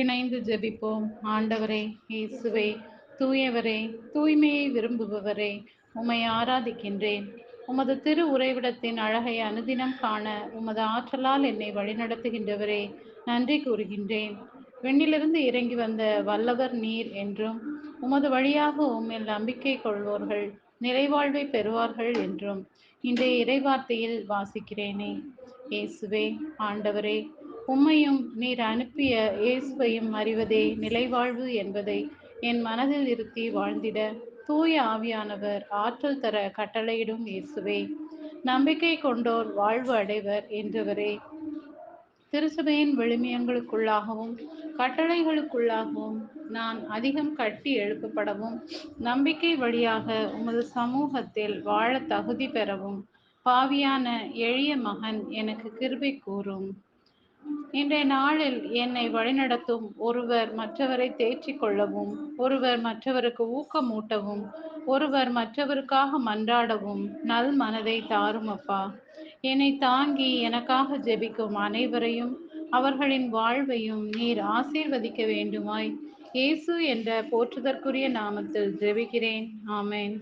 இணைந்து ஜெபிப்போம். ஆண்டவரே இயேசுவே தூயவரே தூய்மையை விரும்புபவரே உம்மை ஆராதிக்கின்றேன். உமது திரு உறைவிடத்தின் அழகை அனுதினம் காண உமது ஆற்றலால் என்னை வழிநடத்துகின்றவரே நன்றி கூறுகின்றேன். விண்ணிலிருந்து இறங்கி வந்த வல்லவர் நீர் என்றும் உமது வழியாக உம்மில் நம்பிக்கை கொள்வோர்கள் நிறைவாழ்வை பெறுவார்கள் என்றும் இன்றைய இறைவார்த்தையில் வாசிக்கிறேனே. இயேசுவே ஆண்டவரே உம்மையும் நீர் அனுப்பிய இயேசுவையும் அறிவதே நிலைவாழ்வு என்பதை என் மனதில் இருத்தி வாழ்ந்திட தூய ஆவியானவர் ஆற்றல் தர கட்டளையிடும் இயேசுவே. நம்பிக்கை கொண்டோர் வாழ்வு அடைவர் என்றவரே. திருசபையின் விழுமியங்களுக்குள்ளாகவும் கட்டளைகளுக்குள்ளாகவும் நான் அதிகம் கட்டி எழுப்பப்படவும் நம்பிக்கை வழியாக உமது சமூகத்தில் வாழ தகுதி பெறவும் பாவியான எளிய மகன் எனக்கு கிருபை கூறும். இன்றைய நாளில் என்னை வழிநடத்தும் ஒருவர் மற்றவரை தேற்றிக் கொள்ளவும் ஒருவர் மற்றவருக்கு ஊக்கமூட்டவும் ஒருவர் மற்றவருக்காக மன்றாடவும் நல் மனதை தாரும் அப்பா என்னை தாங்கி எனக்காக ஜெபிக்கும் அனைவரையும் அவர்களின் வாழ்வையும் நீர் ஆசீர்வதிக்க வேண்டுமாய். இயேசு என்ற போற்றுதற்குரிய நாமத்தில் ஜெபிக்கிறேன். ஆமேன்.